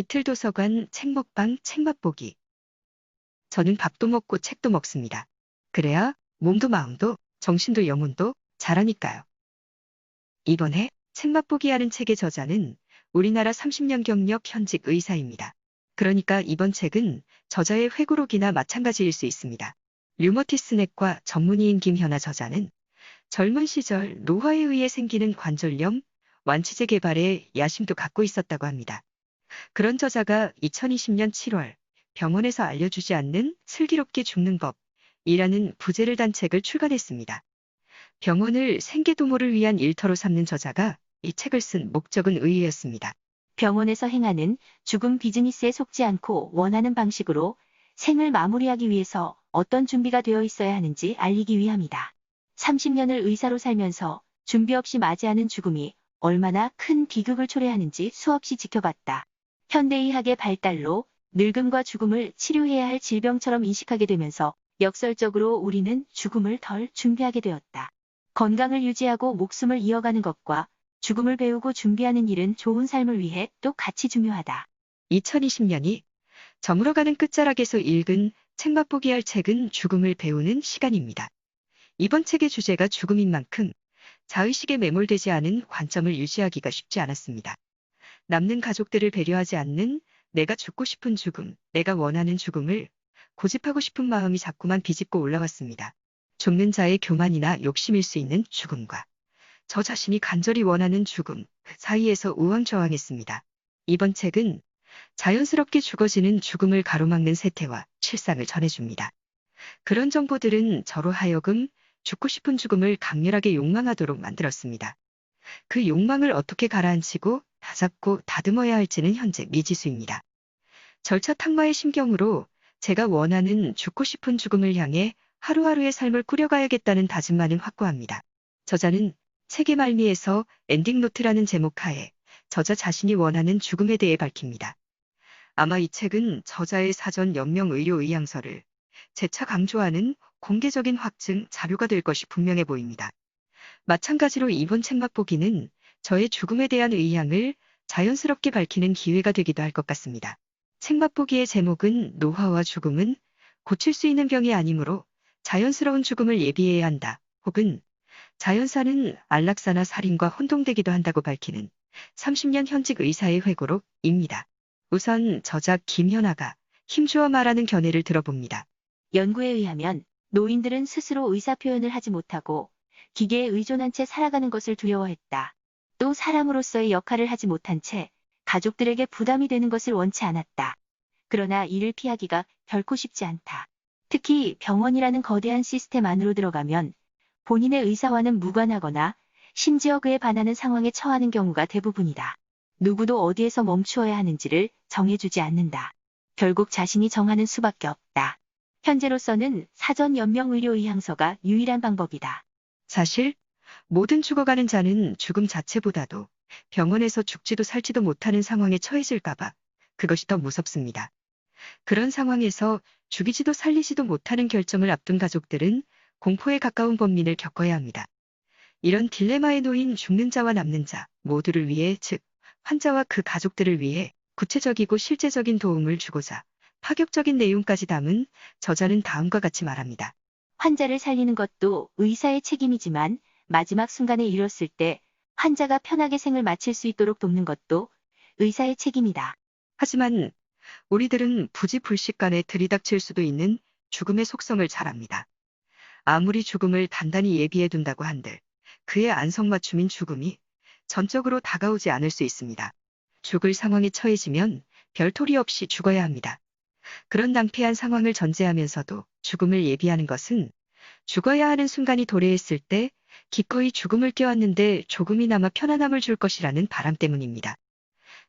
리틀 도서관 책 먹방 책 맛보기. 저는 밥도 먹고 책도 먹습니다. 그래야 몸도 마음도 정신도 영혼도 잘하니까요. 이번에 책 맛보기 하는 책의 저자는 우리나라 30년 경력 현직 의사입니다. 그러니까 이번 책은 저자의 회고록이나 마찬가지일 수 있습니다. 류머티스 내과 전문의인 김현아 저자는 젊은 시절 노화에 의해 생기는 관절염, 완치제 개발에 야심도 갖고 있었다고 합니다. 그런 저자가 2020년 7월 병원에서 알려주지 않는 슬기롭게 죽는 법이라는 부제를 단 책을 출간했습니다. 병원을 생계도모를 위한 일터로 삼는 저자가 이 책을 쓴 목적은 의외였습니다. 병원에서 행하는 죽음 비즈니스에 속지 않고 원하는 방식으로 생을 마무리하기 위해서 어떤 준비가 되어 있어야 하는지 알리기 위함이다. 30년을 의사로 살면서 준비 없이 맞이하는 죽음이 얼마나 큰 비극을 초래하는지 수없이 지켜봤다. 현대의학의 발달로 늙음과 죽음을 치료해야 할 질병처럼 인식하게 되면서 역설적으로 우리는 죽음을 덜 준비하게 되었다. 건강을 유지하고 목숨을 이어가는 것과 죽음을 배우고 준비하는 일은 좋은 삶을 위해 또 같이 중요하다. 2020년이 저물어가는 끝자락에서 읽은 책 맛보기 할 책은 죽음을 배우는 시간입니다. 이번 책의 주제가 죽음인 만큼 자의식에 매몰되지 않은 관점을 유지하기가 쉽지 않았습니다. 남는 가족들을 배려하지 않는 내가 죽고 싶은 죽음, 내가 원하는 죽음을 고집하고 싶은 마음이 자꾸만 비집고 올라왔습니다. 죽는 자의 교만이나 욕심일 수 있는 죽음과 저 자신이 간절히 원하는 죽음 그 사이에서 우왕좌왕했습니다. 이번 책은 자연스럽게 죽어지는 죽음을 가로막는 세태와 실상을 전해줍니다. 그런 정보들은 저로 하여금 죽고 싶은 죽음을 강렬하게 욕망하도록 만들었습니다. 그 욕망을 어떻게 가라앉히고 다잡고 다듬어야 할지는 현재 미지수입니다. 절차 탁마의 심경으로 제가 원하는 죽고 싶은 죽음을 향해 하루하루의 삶을 꾸려가야겠다는 다짐만은 확고합니다. 저자는 책의 말미에서 엔딩노트라는 제목 하에 저자 자신이 원하는 죽음에 대해 밝힙니다. 아마 이 책은 저자의 사전 연명 의료 의향서를 재차 강조하는 공개적인 확증 자료가 될 것이 분명해 보입니다. 마찬가지로 이번 책 맛 보기는 저의 죽음에 대한 의향을 자연스럽게 밝히는 기회가 되기도 할 것 같습니다. 책 맛 보기의 제목은 노화와 죽음은 고칠 수 있는 병이 아니므로 자연스러운 죽음을 예비해야 한다. 혹은 자연사는 안락사나 살인과 혼동되기도 한다고 밝히는 30년 현직 의사의 회고록입니다. 우선 저작 김현아가 힘주어 말하는 견해를 들어봅니다. 연구에 의하면 노인들은 스스로 의사 표현을 하지 못하고 기계에 의존한 채 살아가는 것을 두려워했다. 또 사람으로서의 역할을 하지 못한 채 가족들에게 부담이 되는 것을 원치 않았다. 그러나 이를 피하기가 결코 쉽지 않다. 특히 병원이라는 거대한 시스템 안으로 들어가면 본인의 의사와는 무관하거나 심지어 그에 반하는 상황에 처하는 경우가 대부분이다. 누구도 어디에서 멈추어야 하는지를 정해주지 않는다. 결국 자신이 정하는 수밖에 없다. 현재로서는 사전 연명 의료 의향서가 유일한 방법이다. 사실 모든 죽어가는 자는 죽음 자체보다도 병원에서 죽지도 살지도 못하는 상황에 처해질까봐 그것이 더 무섭습니다. 그런 상황에서 죽이지도 살리지도 못하는 결정을 앞둔 가족들은 공포에 가까운 범민을 겪어야 합니다. 이런 딜레마에 놓인 죽는 자와 남는 자 모두를 위해 즉 환자와 그 가족들을 위해 구체적이고 실제적인 도움을 주고자 파격적인 내용까지 담은 저자는 다음과 같이 말합니다. 환자를 살리는 것도 의사의 책임이지만 마지막 순간에 이뤘을 때 환자가 편하게 생을 마칠 수 있도록 돕는 것도 의사의 책임이다. 하지만 우리들은 부지불식간에 들이닥칠 수도 있는 죽음의 속성을 잘 압니다. 아무리 죽음을 단단히 예비해 둔다고 한들 그의 안성맞춤인 죽음이 전적으로 다가오지 않을 수 있습니다. 죽을 상황에 처해지면 별토리 없이 죽어야 합니다. 그런 낭패한 상황을 전제하면서도 죽음을 예비하는 것은 죽어야 하는 순간이 도래했을 때 기꺼이 죽음을 껴안는데 조금이나마 편안함을 줄 것이라는 바람 때문입니다.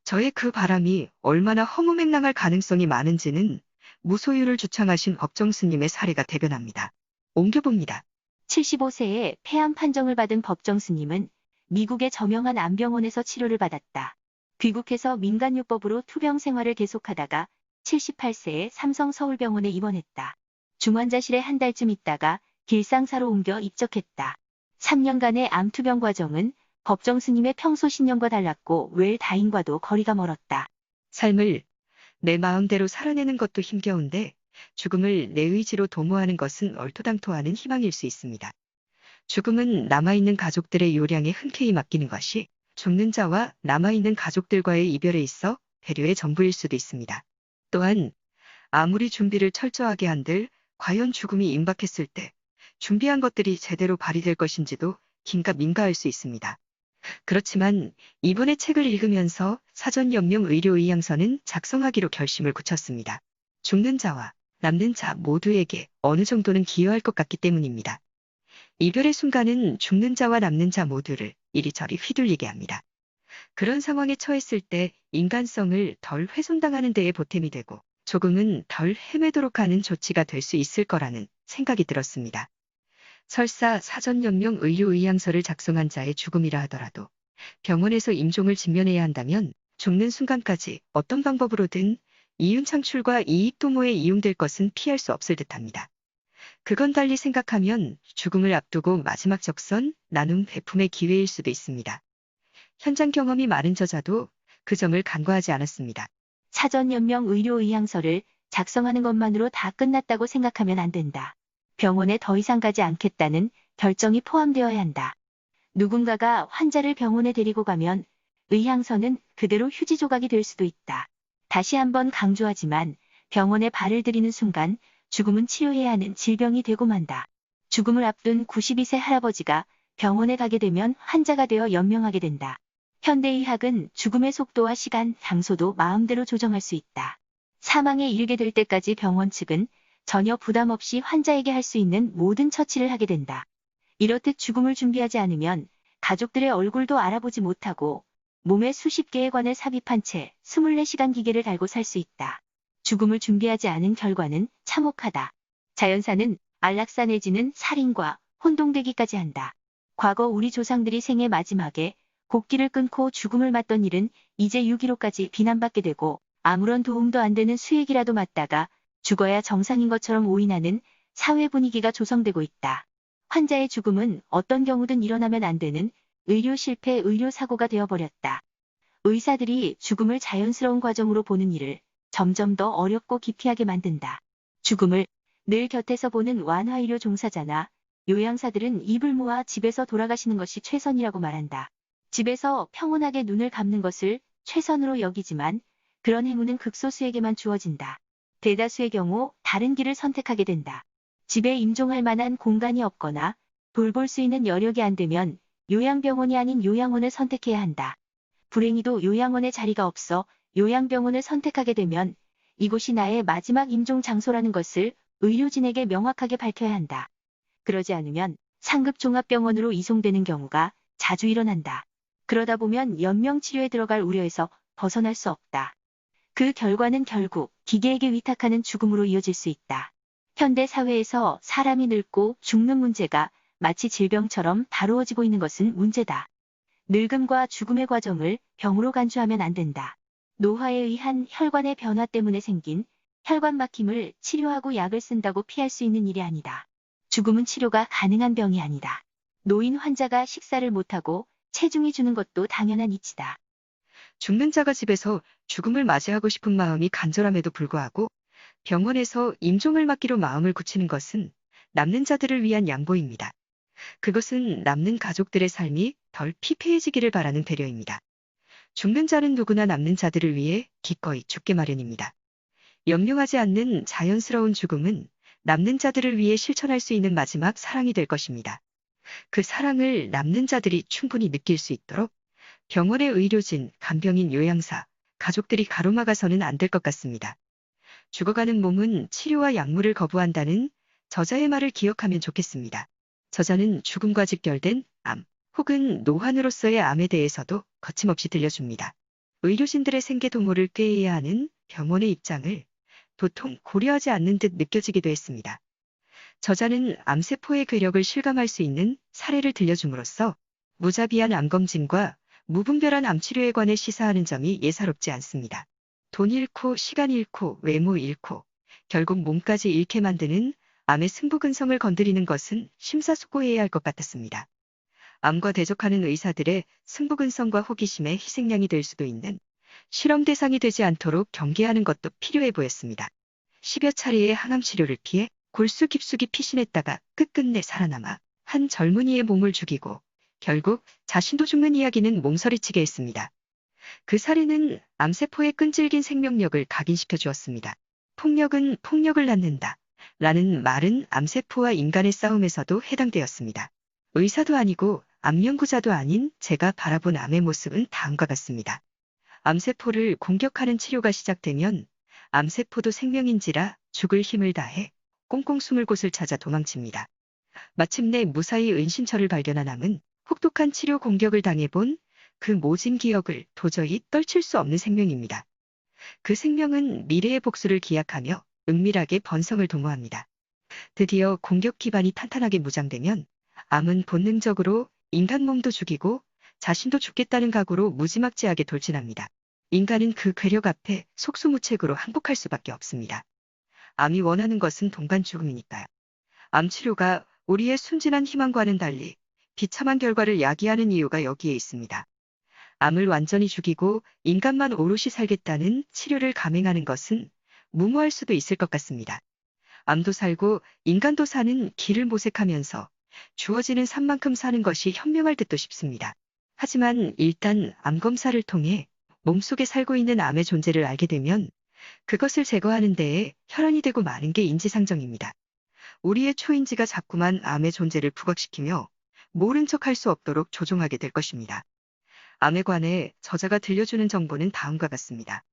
저의 그 바람이 얼마나 허무맹랑할 가능성이 많은지는 무소유를 주창하신 법정 스님의 사례가 대변합니다. 옮겨봅니다. 75세에 폐암 판정을 받은 법정 스님은 미국의 저명한 암병원에서 치료를 받았다. 귀국해서 민간요법으로 투병 생활을 계속하다가 78세에 삼성 서울병원에 입원했다. 중환자실에 한 달쯤 있다가 길상사로 옮겨 입적했다. 3년간의 암투병 과정은 법정 스님의 평소 신념과 달랐고 웰 다인과도 거리가 멀었다. 삶을 내 마음대로 살아내는 것도 힘겨운데 죽음을 내 의지로 도모하는 것은 얼토당토하는 희망일 수 있습니다. 죽음은 남아있는 가족들의 요량에 흔쾌히 맡기는 것이 죽는 자와 남아있는 가족들과의 이별에 있어 배려의 전부일 수도 있습니다. 또한 아무리 준비를 철저하게 한들 과연 죽음이 임박했을 때 준비한 것들이 제대로 발휘될 것인지도 긴가 민가할 수 있습니다. 그렇지만 이번에 책을 읽으면서 사전 연명 의료 의 향서는 작성하기로 결심을 굳혔습니다. 죽는 자와 남는 자 모두에게 어느 정도는 기여할 것 같기 때문입니다. 이별의 순간은 죽는 자와 남는 자 모두를 이리저리 휘둘리게 합니다. 그런 상황에 처했을 때 인간성을 덜 훼손당하는 데에 보탬이 되고 조금은 덜 헤매도록 하는 조치가 될 수 있을 거라는 생각이 들었습니다. 설사 사전연명 의료의향서를 작성한 자의 죽음이라 하더라도 병원에서 임종을 직면해야 한다면 죽는 순간까지 어떤 방법으로든 이윤 창출과 이익 도모에 이용될 것은 피할 수 없을 듯합니다. 그건 달리 생각하면 죽음을 앞두고 마지막 적선, 나눔, 배품의 기회일 수도 있습니다. 현장 경험이 많은 저자도 그 점을 간과하지 않았습니다. 사전연명 의료의향서를 작성하는 것만으로 다 끝났다고 생각하면 안 된다. 병원에 더 이상 가지 않겠다는 결정이 포함되어야 한다. 누군가가 환자를 병원에 데리고 가면 의향서는 그대로 휴지 조각이 될 수도 있다. 다시 한번 강조하지만 병원에 발을 들이는 순간 죽음은 치료해야 하는 질병이 되고 만다. 죽음을 앞둔 92세 할아버지가 병원에 가게 되면 환자가 되어 연명하게 된다. 현대의학은 죽음의 속도와 시간, 장소도 마음대로 조정할 수 있다. 사망에 이르게 될 때까지 병원 측은 전혀 부담 없이 환자에게 할 수 있는 모든 처치를 하게 된다. 이렇듯 죽음을 준비하지 않으면 가족들의 얼굴도 알아보지 못하고 몸에 수십 개의 관을 삽입한 채 24시간 기계를 달고 살 수 있다. 죽음을 준비하지 않은 결과는 참혹하다. 자연사는 안락사 내지는 살인과 혼동되기까지 한다. 과거 우리 조상들이 생애 마지막에 곡기를 끊고 죽음을 맞던 일은 이제 6.15까지 비난받게 되고 아무런 도움도 안 되는 수액이라도 맞다가 죽어야 정상인 것처럼 오인하는 사회 분위기가 조성되고 있다. 환자의 죽음은 어떤 경우든 일어나면 안 되는 의료 실패, 의료 사고가 되어버렸다. 의사들이 죽음을 자연스러운 과정으로 보는 일을 점점 더 어렵고 기피하게 만든다. 죽음을 늘 곁에서 보는 완화의료 종사자나 요양사들은 입을 모아 집에서 돌아가시는 것이 최선이라고 말한다. 집에서 평온하게 눈을 감는 것을 최선으로 여기지만 그런 행운은 극소수에게만 주어진다. 대다수의 경우 다른 길을 선택하게 된다. 집에 임종할 만한 공간이 없거나 돌볼 수 있는 여력이 안 되면 요양병원이 아닌 요양원을 선택해야 한다. 불행히도 요양원에 자리가 없어 요양병원을 선택하게 되면 이곳이 나의 마지막 임종 장소라는 것을 의료진에게 명확하게 밝혀야 한다. 그러지 않으면 상급 종합병원으로 이송되는 경우가 자주 일어난다. 그러다 보면 연명치료에 들어갈 우려에서 벗어날 수 없다. 그 결과는 결국 기계에게 위탁하는 죽음으로 이어질 수 있다. 현대 사회에서 사람이 늙고 죽는 문제가 마치 질병처럼 다루어지고 있는 것은 문제다. 늙음과 죽음의 과정을 병으로 간주하면 안 된다. 노화에 의한 혈관의 변화 때문에 생긴 혈관 막힘을 치료하고 약을 쓴다고 피할 수 있는 일이 아니다. 죽음은 치료가 가능한 병이 아니다. 노인 환자가 식사를 못하고 체중이 주는 것도 당연한 이치다. 죽는 자가 집에서 죽음을 맞이하고 싶은 마음이 간절함에도 불구하고 병원에서 임종을 맡기로 마음을 굳히는 것은 남는 자들을 위한 양보입니다. 그것은 남는 가족들의 삶이 덜 피폐해지기를 바라는 배려입니다. 죽는 자는 누구나 남는 자들을 위해 기꺼이 죽게 마련입니다. 연명하지 않는 자연스러운 죽음은 남는 자들을 위해 실천할 수 있는 마지막 사랑이 될 것입니다. 그 사랑을 남는 자들이 충분히 느낄 수 있도록 병원의 의료진, 간병인, 요양사, 가족들이 가로막아서는 안 될 것 같습니다. 죽어가는 몸은 치료와 약물을 거부한다는 저자의 말을 기억하면 좋겠습니다. 저자는 죽음과 직결된 암 혹은 노환으로서의 암에 대해서도 거침없이 들려줍니다. 의료진들의 생계 도모를 꾀해야 하는 병원의 입장을 도통 고려하지 않는 듯 느껴지기도 했습니다. 저자는 암세포의 괴력을 실감할 수 있는 사례를 들려줌으로써 무자비한 암검진과 무분별한 암치료에 관해 시사하는 점이 예사롭지 않습니다. 돈 잃고 시간 잃고 외모 잃고 결국 몸까지 잃게 만드는 암의 승부근성을 건드리는 것은 심사숙고해야 할 것 같았습니다. 암과 대적하는 의사들의 승부근성과 호기심에 희생양이 될 수도 있는 실험 대상이 되지 않도록 경계하는 것도 필요해 보였습니다. 10여 차례의 항암 치료를 피해 골수 깊숙이 피신했다가 끝끝내 살아남아 한 젊은이의 몸을 죽이고 결국 자신도 죽는 이야기는 몸서리치게 했습니다. 그 살인은 암세포의 끈질긴 생명력을 각인시켜 주었습니다. 폭력은 폭력을 낳는다. 라는 말은 암세포와 인간의 싸움에서도 해당되었습니다. 의사도 아니고 암연구자도 아닌 제가 바라본 암의 모습은 다음과 같습니다. 암세포를 공격하는 치료가 시작되면 암세포도 생명인지라 죽을 힘을 다해 꽁꽁 숨을 곳을 찾아 도망칩니다. 마침내 무사히 은신처를 발견한 암은 혹독한 치료 공격을 당해본 그 모진 기억을 도저히 떨칠 수 없는 생명입니다. 그 생명은 미래의 복수를 기약하며 은밀하게 번성을 도모합니다. 드디어 공격 기반이 탄탄하게 무장되면 암은 본능적으로 인간 몸도 죽이고 자신도 죽겠다는 각오로 무지막지하게 돌진합니다. 인간은 그 괴력 앞에 속수무책으로 항복할 수밖에 없습니다. 암이 원하는 것은 동반 죽음이니까요. 암 치료가 우리의 순진한 희망과는 달리 비참한 결과를 야기하는 이유가 여기에 있습니다. 암을 완전히 죽이고 인간만 오롯이 살겠다는 치료를 감행하는 것은 무모할 수도 있을 것 같습니다. 암도 살고 인간도 사는 길을 모색하면서 주어지는 산만큼 사는 것이 현명할 듯도 싶습니다. 하지만 일단 암 검사를 통해 몸속에 살고 있는 암의 존재를 알게 되면 그것을 제거하는 데에 혈안이 되고 마는 게 인지상정입니다. 우리의 초인지가 자꾸만 암의 존재를 부각시키며 모른 척할 수 없도록 조종하게 될 것입니다. 암에 관해 저자가 들려주는 정보는 다음과 같습니다.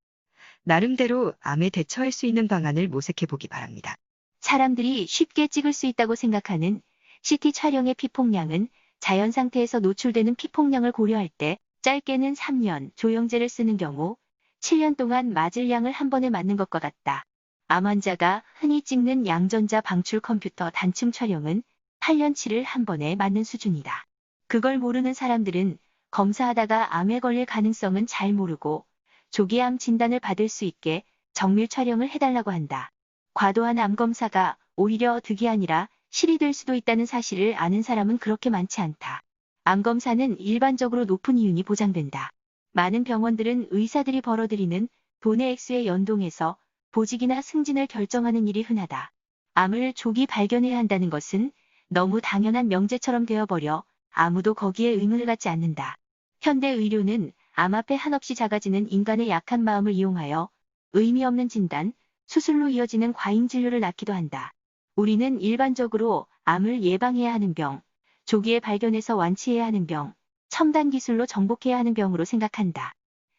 나름대로 암에 대처할 수 있는 방안을 모색해 보기 바랍니다. 사람들이 쉽게 찍을 수 있다고 생각하는 CT 촬영의 피폭량은 자연 상태에서 노출되는 피폭량을 고려할 때 짧게는 3년 조영제를 쓰는 경우 7년 동안 맞을 양을 한 번에 맞는 것과 같다. 암 환자가 흔히 찍는 양전자 방출 컴퓨터 단층 촬영은 8년치를 한 번에 맞는 수준이다. 그걸 모르는 사람들은 검사하다가 암에 걸릴 가능성은 잘 모르고 조기암 진단을 받을 수 있게 정밀 촬영을 해달라고 한다. 과도한 암 검사가 오히려 득이 아니라 실이 될 수도 있다는 사실을 아는 사람은 그렇게 많지 않다. 암 검사는 일반적으로 높은 이윤이 보장된다. 많은 병원들은 의사들이 벌어들이는 돈의 액수에 연동해서 보직이나 승진을 결정하는 일이 흔하다. 암을 조기 발견해야 한다는 것은 너무 당연한 명제처럼 되어버려 아무도 거기에 의문을 갖지 않는다. 현대 의료는 암 앞에 한없이 작아지는 인간의 약한 마음을 이용하여 의미 없는 진단, 수술로 이어지는 과잉 진료를 낳기도 한다. 우리는 일반적으로 암을 예방해야 하는 병, 조기에 발견해서 완치해야 하는 병, 첨단 기술로 정복해야 하는 병으로 생각한다.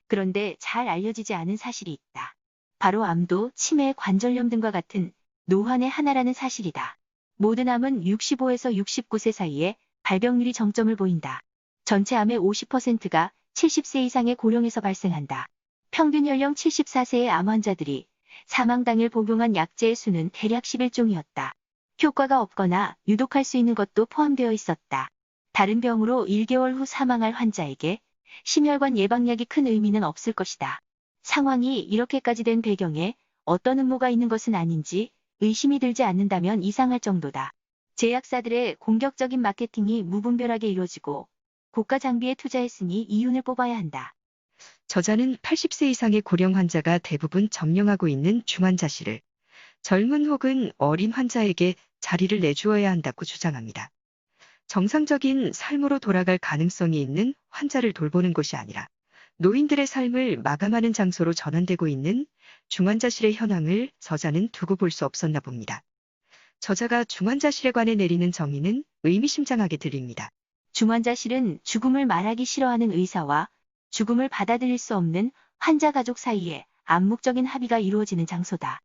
그런데 잘 알려지지 않은 사실이 있다. 바로 암도 치매, 관절염 등과 같은 노환의 하나라는 사실이다. 모든 암은 65에서 69세 사이에 발병률이 정점을 보인다. 전체 암의 50%가 70세 이상의 고령에서 발생한다. 평균 연령 74세의 암 환자들이 사망 당일 복용한 약제의 수는 대략 11종이었다. 효과가 없거나 유독할 수 있는 것도 포함되어 있었다. 다른 병으로 1개월 후 사망할 환자에게 심혈관 예방약이 큰 의미는 없을 것이다. 상황이 이렇게까지 된 배경에 어떤 음모가 있는 것은 아닌지 의심이 들지 않는다면 이상할 정도다. 제약사들의 공격적인 마케팅이 무분별하게 이루어지고 고가 장비에 투자했으니 이윤을 뽑아야 한다. 저자는 80세 이상의 고령 환자가 대부분 점령하고 있는 중환자실을 젊은 혹은 어린 환자에게 자리를 내주어야 한다고 주장합니다. 정상적인 삶으로 돌아갈 가능성이 있는 환자를 돌보는 곳이 아니라 노인들의 삶을 마감하는 장소로 전환되고 있는 중환자실의 현황을 저자는 두고 볼 수 없었나 봅니다. 저자가 중환자실에 관해 내리는 정의는 의미심장하게 들립니다. 중환자실은 죽음을 말하기 싫어하는 의사와 죽음을 받아들일 수 없는 환자 가족 사이에 암묵적인 합의가 이루어지는 장소다.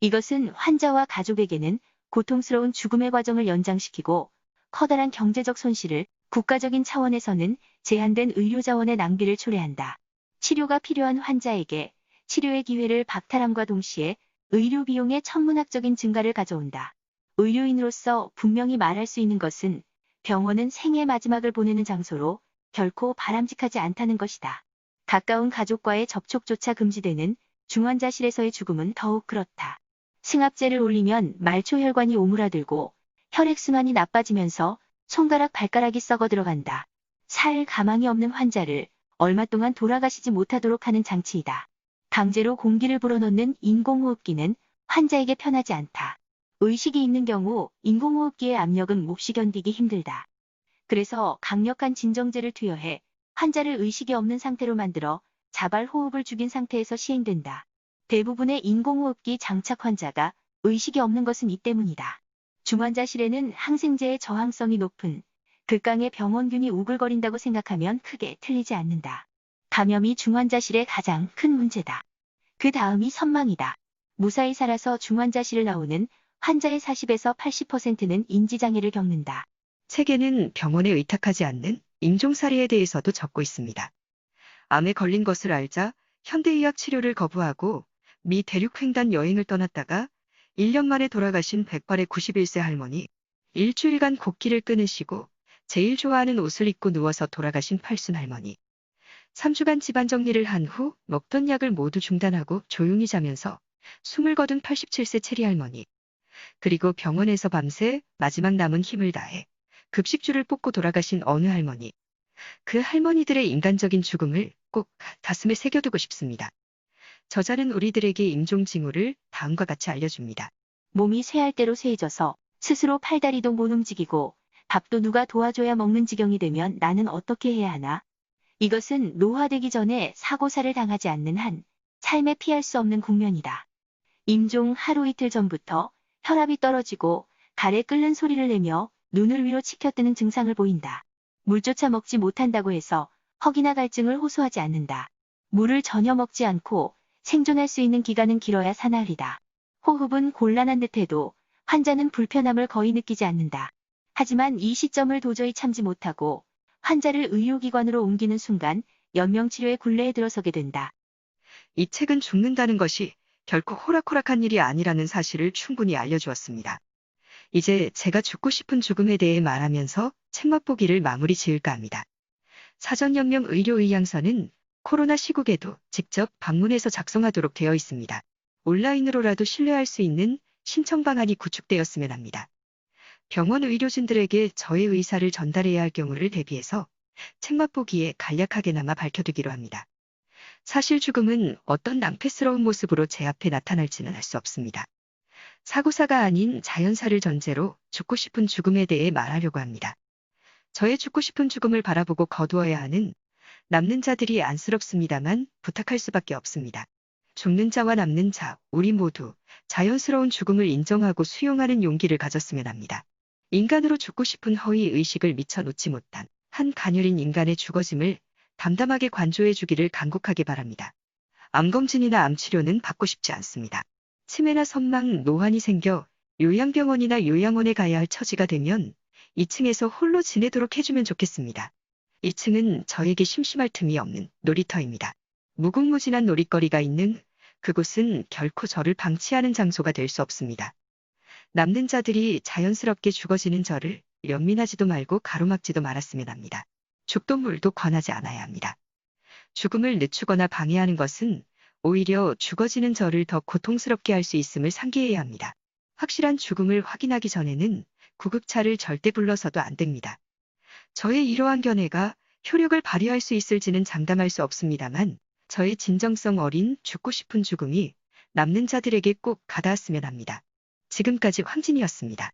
이것은 환자와 가족에게는 고통스러운 죽음의 과정을 연장시키고 커다란 경제적 손실을 국가적인 차원에서는 제한된 의료 자원의 낭비를 초래한다. 치료가 필요한 환자에게 치료의 기회를 박탈함과 동시에 의료 비용의 천문학적인 증가를 가져온다. 의료인으로서 분명히 말할 수 있는 것은 병원은 생의 마지막을 보내는 장소로 결코 바람직하지 않다는 것이다. 가까운 가족과의 접촉조차 금지되는 중환자실에서의 죽음은 더욱 그렇다. 승합제를 올리면 말초혈관이 오므라들고 혈액순환이 나빠지면서 손가락 발가락이 썩어 들어간다. 살 가망이 없는 환자를 얼마 동안 돌아가시지 못하도록 하는 장치이다. 강제로 공기를 불어넣는 인공호흡기는 환자에게 편하지 않다. 의식이 있는 경우 인공호흡기의 압력은 몹시 견디기 힘들다. 그래서 강력한 진정제를 투여해 환자를 의식이 없는 상태로 만들어 자발 호흡을 죽인 상태에서 시행된다. 대부분의 인공호흡기 장착 환자가 의식이 없는 것은 이 때문이다. 중환자실에는 항생제의 저항성이 높은 극강의 병원균이 우글거린다고 생각하면 크게 틀리지 않는다. 감염이 중환자실의 가장 큰 문제다. 그 다음이 선망이다. 무사히 살아서 중환자실을 나오는 환자의 40에서 80%는 인지장애를 겪는다. 책에는 병원에 의탁하지 않는 임종 사례에 대해서도 적고 있습니다. 암에 걸린 것을 알자 현대의학 치료를 거부하고 미 대륙횡단 여행을 떠났다가 1년 만에 돌아가신 백발의 91세 할머니, 일주일간 곡기를 끊으시고 제일 좋아하는 옷을 입고 누워서 돌아가신 팔순 할머니, 3주간 집안 정리를 한 후 먹던 약을 모두 중단하고 조용히 자면서 숨을 거둔 87세 체리 할머니, 그리고 병원에서 밤새 마지막 남은 힘을 다해 급식줄을 뽑고 돌아가신 어느 할머니. 그 할머니들의 인간적인 죽음을 꼭 가슴에 새겨두고 싶습니다. 저자는 우리들에게 임종 징후를 다음과 같이 알려줍니다. 몸이 쇠할 대로 쇠해져서 스스로 팔다리도 못 움직이고 밥도 누가 도와줘야 먹는 지경이 되면 나는 어떻게 해야 하나? 이것은 노화되기 전에 사고사를 당하지 않는 한 삶에 피할 수 없는 국면이다. 임종 하루 이틀 전부터 혈압이 떨어지고 가래 끓는 소리를 내며 눈을 위로 치켜뜨는 증상을 보인다. 물조차 먹지 못한다고 해서 허기나 갈증을 호소하지 않는다. 물을 전혀 먹지 않고 생존할 수 있는 기간은 길어야 사나흘이다. 호흡은 곤란한 듯해도 환자는 불편함을 거의 느끼지 않는다. 하지만 이 시점을 도저히 참지 못하고 환자를 의료기관으로 옮기는 순간 연명치료의 굴레에 들어서게 된다. 이 책은 죽는다는 것이 결코 호락호락한 일이 아니라는 사실을 충분히 알려주었습니다. 이제 제가 죽고 싶은 죽음에 대해 말하면서 책 맛보기를 마무리 지을까 합니다. 사전연명 의료의향서는 코로나 시국에도 직접 방문해서 작성하도록 되어 있습니다. 온라인으로라도 신뢰할 수 있는 신청 방안이 구축되었으면 합니다. 병원 의료진들에게 저의 의사를 전달해야 할 경우를 대비해서 책 맛보기에 간략하게나마 밝혀두기로 합니다. 사실 죽음은 어떤 낭패스러운 모습으로 제 앞에 나타날지는 알 수 없습니다. 사고사가 아닌 자연사를 전제로 죽고 싶은 죽음에 대해 말하려고 합니다. 저의 죽고 싶은 죽음을 바라보고 거두어야 하는 남는 자들이 안쓰럽습니다만 부탁할 수밖에 없습니다. 죽는 자와 남는 자, 우리 모두 자연스러운 죽음을 인정하고 수용하는 용기를 가졌으면 합니다. 인간으로 죽고 싶은 허위 의식을 미처 놓지 못한 한 가녀린 인간의 죽어짐을 담담하게 관조해 주기를 간곡하게 바랍니다. 암검진이나 암치료는 받고 싶지 않습니다. 치매나 선망, 노환이 생겨 요양병원이나 요양원에 가야 할 처지가 되면 2층에서 홀로 지내도록 해주면 좋겠습니다. 2층은 저에게 심심할 틈이 없는 놀이터입니다. 무궁무진한 놀이거리가 있는 그곳은 결코 저를 방치하는 장소가 될 수 없습니다. 남는 자들이 자연스럽게 죽어지는 저를 연민하지도 말고 가로막지도 말았으면 합니다. 죽도 물도 권하지 않아야 합니다. 죽음을 늦추거나 방해하는 것은 오히려 죽어지는 저를 더 고통스럽게 할 수 있음을 상기해야 합니다. 확실한 죽음을 확인하기 전에는 구급차를 절대 불러서도 안 됩니다. 저의 이러한 견해가 효력을 발휘할 수 있을지는 장담할 수 없습니다만 저의 진정성 어린 죽고 싶은 죽음이 남는 자들에게 꼭 가닿았으면 합니다. 지금까지 황진이었습니다.